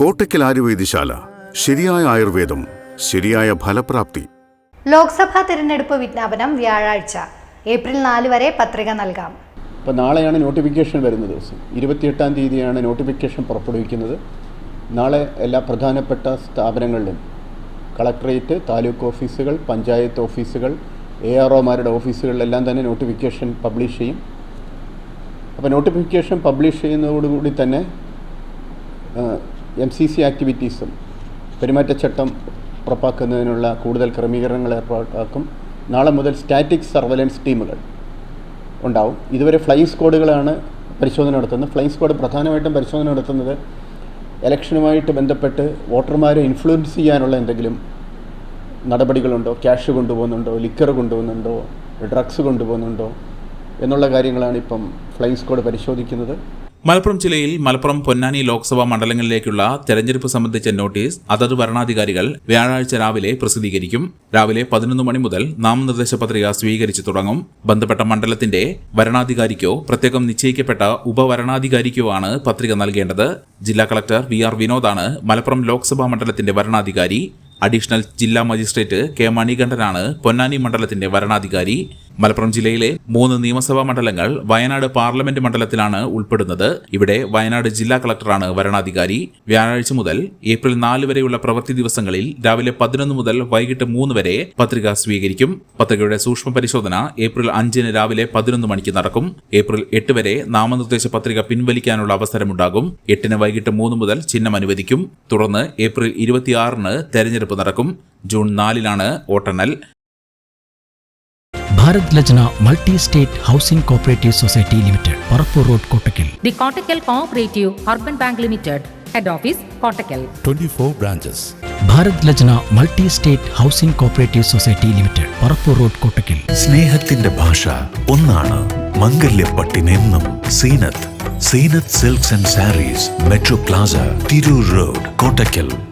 കോട്ടയ്ക്കൽ ആയുർവേദശാല ശരിയായ ആയുർവേദം ശരിയായ ഫലപ്രാപ്തി. ലോക്സഭാ തിരഞ്ഞെടുപ്പ് വിജ്ഞാപനം വ്യാഴാഴ്ച. ഏപ്രിൽ നാല് വരെ പത്രിക നൽകാം. അപ്പോൾ നാളെയാണ് നോട്ടിഫിക്കേഷൻ വരുന്ന ദിവസം. ഇരുപത്തിയെട്ടാം തീയതിയാണ് നോട്ടിഫിക്കേഷൻ പുറപ്പെടുവിക്കുന്നത്. നാളെ എല്ലാ പ്രധാനപ്പെട്ട സ്ഥാപനങ്ങളിലും കളക്ടറേറ്റ് താലൂക്ക് ഓഫീസുകൾ പഞ്ചായത്ത് ഓഫീസുകൾ എ ആർ ഒമാരുടെ ഓഫീസുകളിലെല്ലാം തന്നെ നോട്ടിഫിക്കേഷൻ പബ്ലിഷ് ചെയ്യും. അപ്പോൾ നോട്ടിഫിക്കേഷൻ പബ്ലിഷ് ചെയ്യുന്നതോടുകൂടി തന്നെ എം സി സി ആക്ടിവിറ്റീസും പെരുമാറ്റച്ചട്ടം ഉറപ്പാക്കുന്നതിനുള്ള കൂടുതൽ ക്രമീകരണങ്ങൾ ഏർപ്പാടാക്കും നാളെ മുതൽ സ്റ്റാറ്റിക് സർവലൻസ് ടീമുകൾ ഉണ്ടാവും. ഇതുവരെ ഫ്ലൈ സ്ക്വാഡുകളാണ് പരിശോധന നടത്തുന്നത്. ഫ്ലൈ സ്ക്വാഡ് പ്രധാനമായിട്ടും പരിശോധന നടത്തുന്നത് ഇലക്ഷനുമായിട്ട് ബന്ധപ്പെട്ട് വോട്ടർമാരെ ഇൻഫ്ലുവൻസ് ചെയ്യാനുള്ള എന്തെങ്കിലും നടപടികളുണ്ടോ? ക്യാഷ് കൊണ്ടുപോകുന്നുണ്ടോ? ലിക്കർ കൊണ്ടുപോകുന്നുണ്ടോ? ഡ്രഗ്സ് കൊണ്ടുപോകുന്നുണ്ടോ? എന്നുള്ള കാര്യങ്ങളാണ് ഇപ്പം ഫ്ലൈ സ്ക്വാഡ് പരിശോധിക്കുന്നത്. മലപ്പുറം ജില്ലയിൽ മലപ്പുറം പൊന്നാനി ലോക്സഭാ മണ്ഡലങ്ങളിലേക്കുള്ള തെരഞ്ഞെടുപ്പ് സംബന്ധിച്ച നോട്ടീസ് അതത് ഭരണാധികാരികൾ വ്യാഴാഴ്ച രാവിലെ പ്രസിദ്ധീകരിക്കും. രാവിലെ പതിനൊന്ന് മണി മുതൽ നാമനിർദ്ദേശ പത്രിക സ്വീകരിച്ചു തുടങ്ങും. ബന്ധപ്പെട്ട മണ്ഡലത്തിന്റെ വരണാധികാരിക്കോ പ്രത്യേകം നിശ്ചയിക്കപ്പെട്ട ഉപവരണാധികാരിക്കോ ആണ് പത്രിക നൽകേണ്ടത്. ജില്ലാ കളക്ടർ വി ആർ വിനോദാണ് മലപ്പുറം ലോക്സഭാ മണ്ഡലത്തിന്റെ വരണാധികാരി അഡീഷണൽ ജില്ലാ മജിസ്ട്രേറ്റ് കെ മണികണ്ഠനാണ് പൊന്നാനി മണ്ഡലത്തിന്റെ വരണാധികാരി. മലപ്പുറം ജില്ലയിലെ മൂന്ന് നിയമസഭാ മണ്ഡലങ്ങൾ വയനാട് പാർലമെന്റ് മണ്ഡലത്തിലാണ് ഉൾപ്പെടുന്നത്. ഇവിടെ വയനാട് ജില്ലാ കളക്ടറാണ് വരണാധികാരി. വ്യാഴാഴ്ച മുതൽ ഏപ്രിൽ നാല് വരെയുള്ള പ്രവൃത്തി ദിവസങ്ങളിൽ രാവിലെ പതിനൊന്ന് മുതൽ വൈകിട്ട് മൂന്ന് വരെ പത്രിക സ്വീകരിക്കും. പത്രികയുടെ സൂക്ഷ്മ പരിശോധന ഏപ്രിൽ അഞ്ചിന് രാവിലെ പതിനൊന്ന് മണിക്ക് നടക്കും. ഏപ്രിൽ എട്ട് വരെ നാമനിർദ്ദേശ പത്രിക പിൻവലിക്കാനുള്ള അവസരമുണ്ടാകും. എട്ടിന് വൈകിട്ട് മൂന്ന് മുതൽ ചിഹ്നം അനുവദിക്കും. തുടർന്ന് ഏപ്രിൽ ഇരുപത്തിയാറിന് തെരഞ്ഞെടുപ്പ് നടക്കും. ജൂൺ നാലിനാണ് വോട്ടെണ്ണൽ. Bharat Lajna multi state housing cooperative society limited Parappur road Kottakkal the Kottakkal cooperative urban bank limited head office Kottakkal 24 branches. Bharat Lajna multi state housing cooperative society limited Parappur road Kottakkal സ്നേഹത്തിന്റെ ഭാഷ ഒന്നാണ് മംഗല്യപ്പട്ടിനെന്നും Zeenath. Zeenath silks and sarees metro plaza Tirur road Kottakkal.